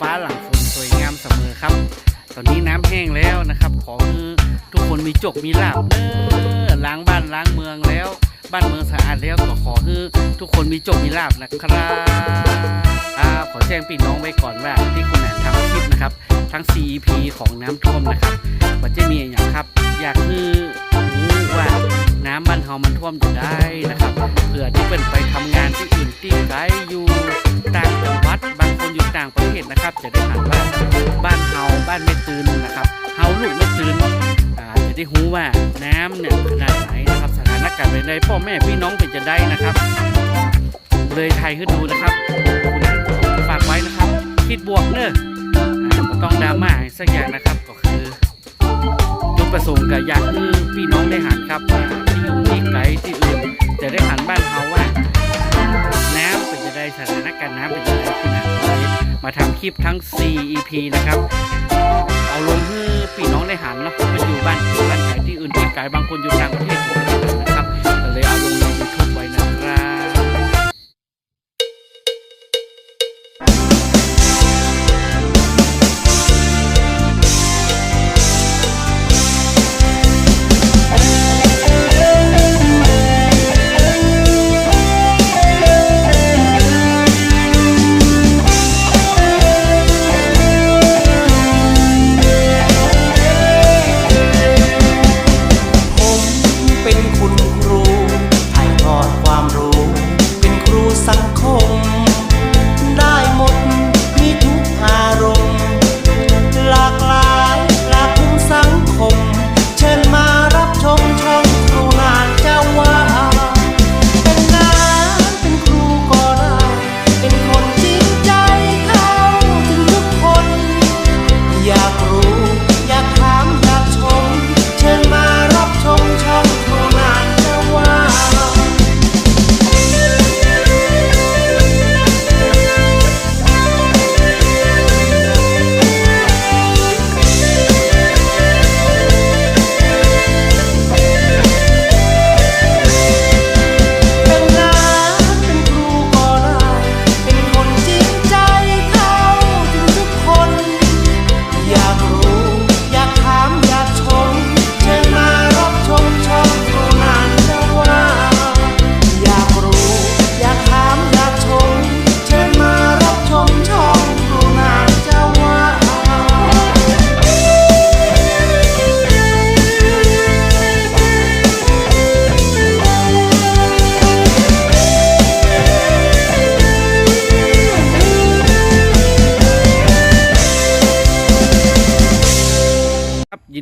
ฟ้าหลังฝนสวยงามเสมอครับ ตอนนี้น้ำแห้งแล้วนะครับ ขอให้ทุกคนมีจกมีลาบเนอล้างบ้านล้างเมืองแล้ว บ้านเมืองสะอาดแล้วก็ขอให้ทุกคนมีจกมีลาบนะครับอขอแจ้งพี่น้องไว้ก่อนว่าที่คุณแอนทำคลิปนะครับ ทั้ง CEP ของน้ำท่วมนะครับว่าจะมีอย่างครับ อยากให้รู้ว่าน้ำบ้านเฮามันท่วมจะได้นะครับเผื่อาการณ์เป็นพ่อแม่พี่น้องเป็นจะได้นะครับ เลยไทยขึ้นดูนะครับ ฝากไว้นะครับ คิดบวกเนอะอ่าบ่ต้องดราม่าสักอย่างนะครับก็คือจุดประสงค์ก็อยากให้พี่น้องได้หันครับอ่าที่อยู่ที่ไกลที่อื่นจะได้หันบ้านเฮาว่า น้ำเป็นจะได้สถานการณ์น้ำเป็นจะได้ขึ้นนะเลยมาทำคลิปทั้ง 4 EP นะครับเอาลงให้พี่น้องได้หันเนาะไปอยู่บ้านอื่บ้านไกลที่อื่นที่ไกลบางคนอยู่ต่างประเทศนะครับ ก็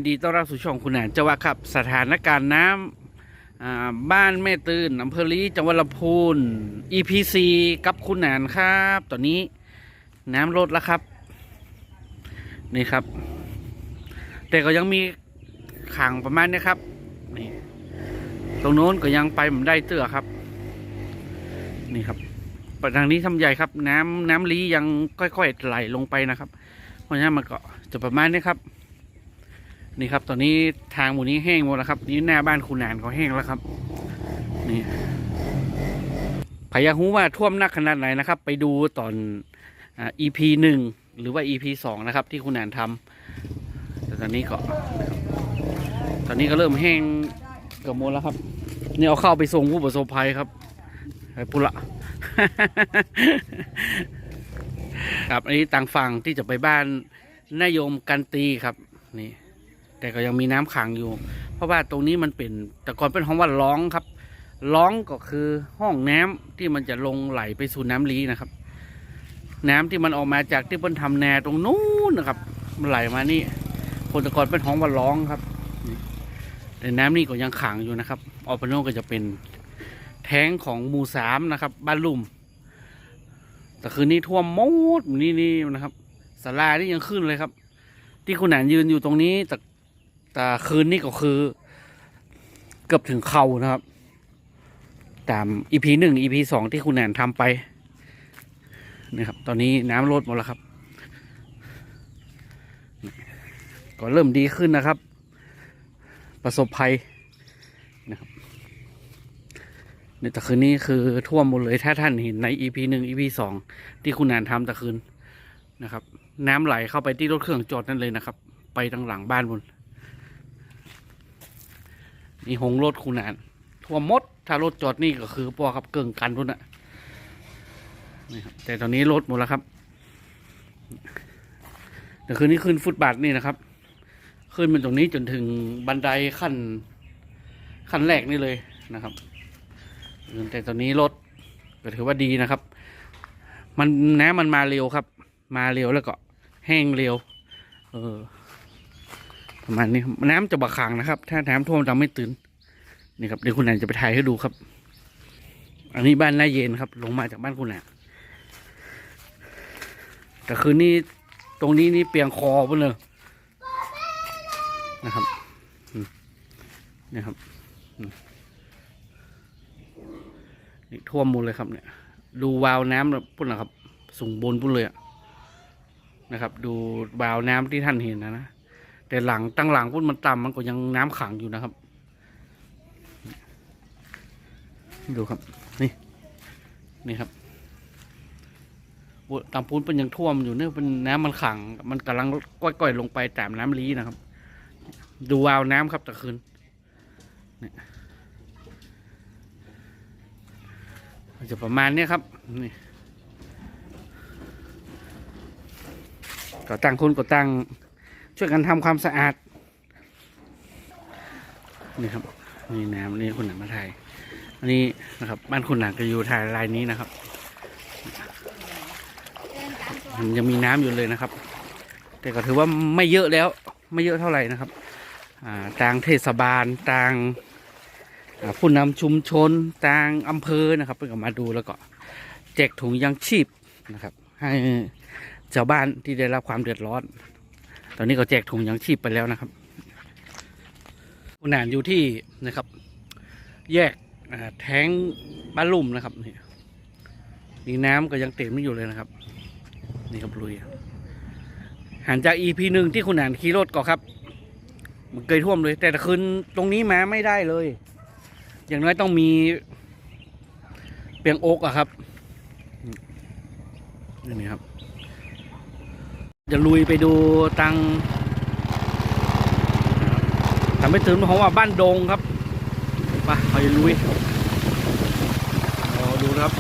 ดีต้อนรับสู่ช่องคุณแหนเจ้าวะครับสถานการณ์น้ำบ้านแม่ตื่นอำเภอลีจังหวัดลำพูน EPC กับคุณแหนครับ ตอนนี้น้ำลดแล้วครับ นี่ครับ แต่ก็ยังมีขังประมาณนี้ครับนี่ตรงโน้นก็ยังไปผมได้เตื้อครับ นี่ครับไปทางนี้ทำใหญ่ครับ น้ำน้ำลียังค่อยๆไหลลงไปนะครับ เพราะฉะนั้นมันก็จะประมาณนี้ครับ นี่ครับ ตอนนี้ทางหมู่นี้แห้งหมดแล้วครับ นี่หน้าบ้านคุณนานเขาแห้งแล้วครับ นี่พยาหูว่าท่วมหนักขนาดไหนนะครับ ไปดูตอนอ่า EP หนึ่งหรือว่า EP สองนะครับ ที่คุณนานทำแต่ตอนนี้ก็ตอนนี้ก็เริ่มแห้งเกือบหมดแล้วครับ นี่เอาเข้าไปส่งผู้ประสบภัยครับไปปุระครับอันนี้ต่างฝั่งที่จะไปบ้านนายมกันตีครับนี่ แต่ก็ยังมีน้ำขังอยู่ เพราะว่าตรงนี้มันเป็นแต่ก่อนเป็นห้องว่าร้องครับร้องก็คือห้องน้ำที่มันจะลงไหลไปสู่น้ำลีนะครับ น้ำที่มันออกมาจากที่เพิ่นทำแนตรงนู้นนะครับ มันไหลมานี่คนแต่ก่อนเป็นห้องว่าร้องครับแต่น้ำนี่ก็ยังขังอยู่นะครับออกไปโนก็จะเป็นแท้งของหมู่สามนะครับ บ้านลุ่ม แต่คืนนี้ท่วมมดนี่นี่นะครับสารานี่ยังขึ้นเลยครับ ที่คุณหนานยืนอยู่ตรงนี้แต่ แต่คืนนี้ก็คือ เกือบถึงเขานะครับ ตามอีพีหนึ่งอีพีสองที่คุณแหนนทำไปนี่ครับ ตอนนี้น้ำลดหมดแล้วครับ ก็เริ่มดีขึ้นนะครับ ประสบภัยนะครับในแต่คืนนี้คือท่วมหมดเลยถ้าท่านเห็นในอีพีหนึ่งอีพีสองที่คุณแหนนทำแต่คืนนะครับ น้ำไหลเข้าไปที่รถเครื่องจอดนั่นเลยนะครับ ไปทางหลังบ้านบน นี่หงรถคุณนานท่วมมด ถ้ารถจอดนี่ก็คือปอครับเกิงกันพุ่นอะนี่ครับแต่ตอนนี้รถหมดแล้วครับแต่คืนนี้ขึ้นฟุตบาทนี่นะครับ ขึ้นเป็นตรงนี้จนถึงบันไดขั้น ขั้นแรกนี่เลยนะครับแต่ตอนนี้รถก็ถือว่าดีนะครับ มันน้ำมันมาเร็วครับ มาเร็วแล้วก็แห้งเร็ว เออ ประมาณนี้น้ำจะบะขังนะครับ ถ้าน้ำท่วมจะไม่ตื่นนี่ครับเดี๋ยวคุณแอนจะไปถ่ายให้ดูครับ อันนี้บ้านน่าเย็นครับ ลงมาจากบ้านคุณแอนแต่คืนนี้ตรงนี้นี่เปียงคอไปเลยนะครับนี่ครับนี่ท่วมหมดเลยครับเนี่ย ดูวาวน้ำแบบพุ่นนะครับ สูงบนพุ่นเลยอะนะครับ ดูวาวน้ำที่ท่านเห็นนะนะ แต่หลังตั้งหลังพุ่นมันต่ำมันก็ยังน้ำขังอยู่นะครับดูครับ นี่ นี่ครับตามปูนเป็นยังท่วมอยู่เนี่ยเป็นน้ำมันขัง มันกำลังก้อยๆลงไปตามน้ำลีนะครับ ดูวาวน้ำครับตะคืนนี่จะประมาณนี้ครับนี่ก็ตั้งคนก็ตั้ง ช่วยกันทำความสะอาด นี่ครับนี่น้ำนี่คุณหนังมาถ่ายอันนี้นะครับ บ้านคุณหนังก็อยู่ถ่ายลายนี้นะครับ มันยังมีน้ำอยู่เลยนะครับ แต่ก็ถือว่าไม่เยอะแล้ว ไม่เยอะเท่าไหร่นะครับอ่าทางเทศบาลทางผู้นำชุมชนทางอำเภอนะครับเพิ่งมาดูแล้วก็แจกถุงยังชีพนะครับ ให้ชาวบ้านที่ได้รับความเดือดร้อน ตอนนี้ก็แจกถุงยังชีพไปแล้วนะครับคุณนานอยู่ที่นะครับ แยกแท้งบ้านลุ่มนะครับนี่นี่น้ำก็ยังเต็มไม่อยู่เลยนะครับ นี่ครับลุยหันจาก EP หนึ่งที่คุณนานขี่รถก่อนครับ มันเคยท่วมเลย แต่คืนตรงนี้มาไม่ได้เลย อย่างน้อยต้องมีเปียงโอกอะครับนี่ครับ จะลุยไปดูตังทำไม่ถึงเพราะว่าบ้านดงครับไปเราจะลุยราดูนะครับ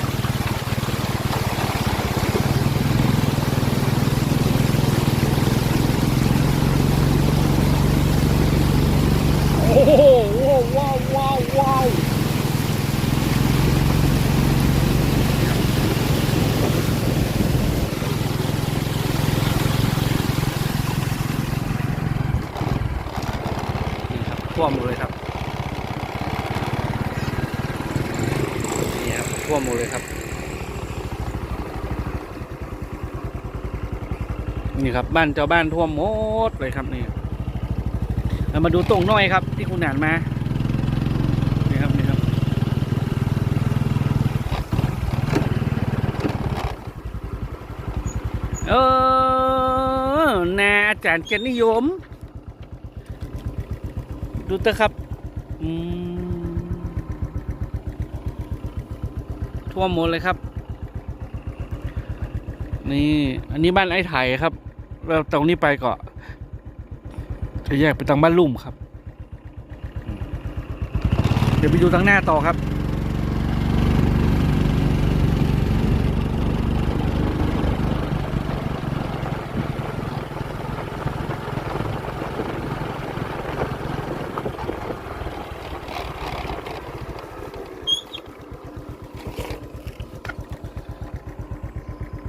โอ้โหว้าวว้าวว้าวนี่ครับ ท่วมหมดเลยครับนี่ครับท่วมหมดเลยครับ นี่ครับบ้านเจ้าบ้านท่วมหมดเลยครับนี่เรามาดูตรงน้อยครับ ที่คุณอ่านมานี่ครับนี่ครับเออนาอาจารย์เกียรตินิยม ดูเตอะครับทั่วมหมดเลยครับ นี่ อันนี้บ้านไอ้ไถ่ครับแล้วตรงนี้ไปก็จะแยกไปทางบ้านลุ่มครับ เดี๋ยวไปดูทางหน้าต่อครับ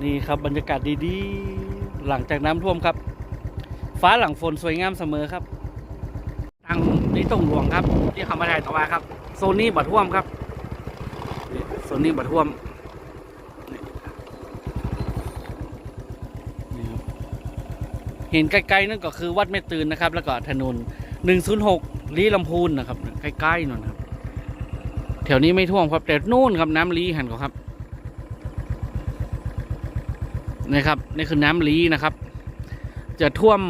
นี่ ครับบรรยากาศดีๆ หลังจากน้ำท่วมครับ ฟ้าหลังฝนสวยงามเสมอครับทางนี้ตรงหลวงครับ ที่เขามาถ่ายต่อมาครับ โซนนี้บัดท่วมครับโซนนี้บัดท่วมเห็นไกลๆนั่นก็คือวัดแม่ตื่นนะครับ แล้วก็ถนน 106 ลีลำพูนนะครับ ใกล้ๆนั่นครับ แถวนี้ไม่ท่วมครับแต่นู่นครับน้ำลีหันก็ครับ นี่ครับนี่คือน้ำลีนะครับ จะท่วม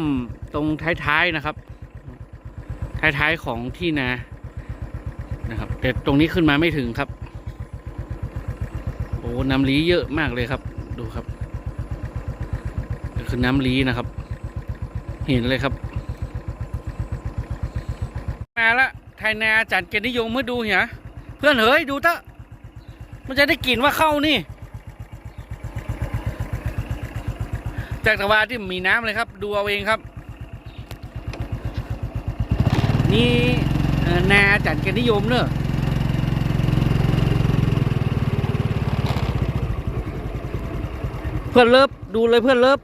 ตรงท้ายๆนะครับ ท้ายๆของที่นานะครับ แต่ตรงนี้ขึ้นมาไม่ถึงครับโอ้น้ำลีเยอะมากเลยครับ ดูครับคือน้ำลีนะครับ เห็นเลยครับ มาละไทยนาจันเกียรตินิยมเมื่อดูเหรอเพื่อนเฮ้ยดูเถอะมันจะได้กลิ่นว่าเข้านี่ จากตะวันที่มีน้ำเลยครับ ดูเอาเองครับ นี่นาจันเกียรตินิยมเนอะเพื่อนเลิฟดูเลยเพื่อนเลิฟ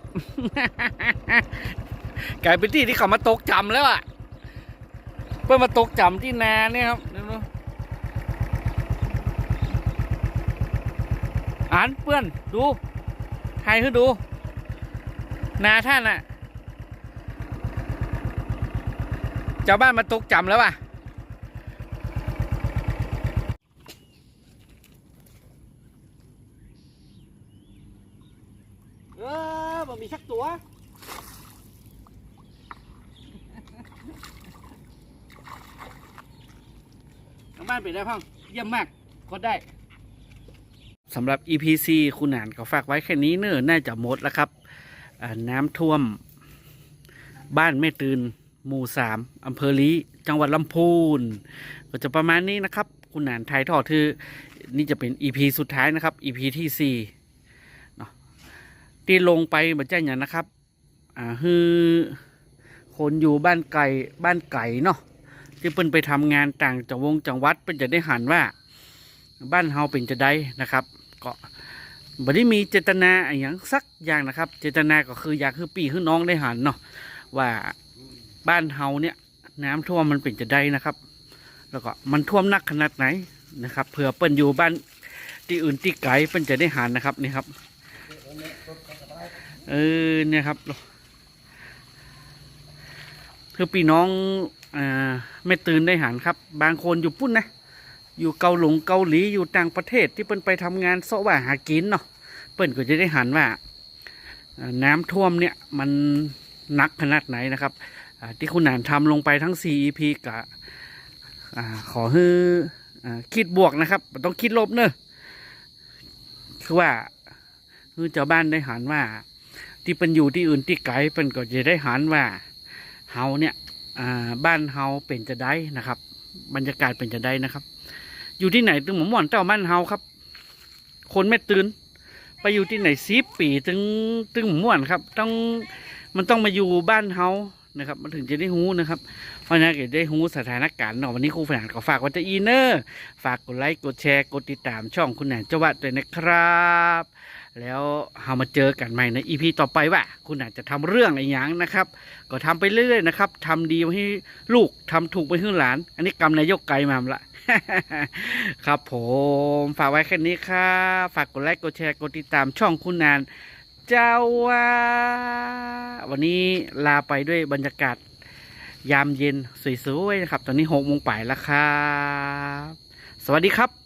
กลายเป็นที่ที่เขามาตกจำแล้วอะเพื่อนมาตกจำที่นาเนี่ยครับดูอ่านเพื่อนดูใครคือดู นาท่านอะชาวบ้านมาตกจำแล้วอะเออมันมีชักตัว ทางบ้านเป็นได้พ่องเยี่ยมมากก็ได้ สำหรับ EPC คุณหนานก็ฝากไว้แค่นี้เนอะน่าจะหมดแล้วครับอ่า น้ำท่วม บ้านแม่ตื่นหมู่สามอำเภอลีจังหวัดลำพูน ก็จะประมาณนี้นะครับ คุณหนานไทยทอดคือนี่จะเป็น EP สุดท้ายนะครับ EP ที่สี่เนาะที่ลงไปเหมือนเจ้าอย่างนะครับ อ่าคือคนอยู่บ้านไก่บ้านไก่เนาะที่เพิ่นไปทำงานต่างจังหวงจังหวัดเพิ่นจะได้หันว่า บ้านเฮาเป็นจะได้นะครับ ก็ บ่ได้มีเจตนาอย่างสักอย่างนะครับ เจตนาก็คืออยากคือปีคือน้องได้หันเนาะว่าบ้านเฮาเนี่ย น้ำท่วมมันเป็นจะได้นะครับ แล้วก็มันท่วมนักขนาดไหนนะครับเผื่อเปิ้นอยู่บ้านที่อื่นที่ไกลเปิ้นจะได้หันนะครับนี่ครับเออเนี่ยครับคือพี่น้องอ่าไม่ตื่นได้หันครับ บางคนอยู่ปุ้นนะ อยู่เกาหลงเกาหลีอยู่ต่างประเทศที่เปิ้นไปทำงานเสาะว่าหากินเนาะเปิ้นก็จะได้หันว่าน้ำท่วมเนี่ยมันหนักขนาดไหนนะครับที่คุณหนานทำลงไปทั้ง 4 EP กะขอให้คิดบวกนะครับบ่ต้องคิดลบเนอะคือว่าคือเจ้าบ้านได้หันว่า ที่เป็นอยู่ที่อื่นที่ไกลเปิ้นก็จะได้หันว่าเฮาเนี่ยบ้านเฮาเป็นจะได้นะครับ บรรยากาศเป็นจะได้นะครับ อยู่ที่ไหนตึงหมอม่อนเจ้าบ้านเฮาครับ คนไม่ตื่น ไปอยู่ที่ไหนซีปีตึงตึงหมอม่วนครับ ต้องมันต้องมาอยู่บ้านเฮานะครับ มันถึงจะได้หูนะครับ เพราะนั้นก็ได้หูสถานการณ์เนาะวันนี้ครูฝันก็ฝากไว้จะอีเนอร์ ฝากกดไลค์กดแชร์กดติดตามช่องคุณแหนนเจ้าวัดด้วยนะครับ แล้วเรามาเจอกันใหม่ในอีพีต่อไปว่า คุณอาจจะทำเรื่องอะไรอย่างนะครับ ก็ทำไปเรื่อยๆนะครับทำดีให้ลูกทำถูกไปให้หลาน อันนี้กำนายกไก่มาละครับผมฝากไว้แค่นี้ครับฝากกดไลค์กดแชร์กดติดตามช่องคุณนาน เจ้าว่าวันนี้ลาไปด้วยบรรยากาศ ยามเย็นสวยๆนะครับ ตอนนี้หกโมงป่ายแล้วครับ สวัสดีครับ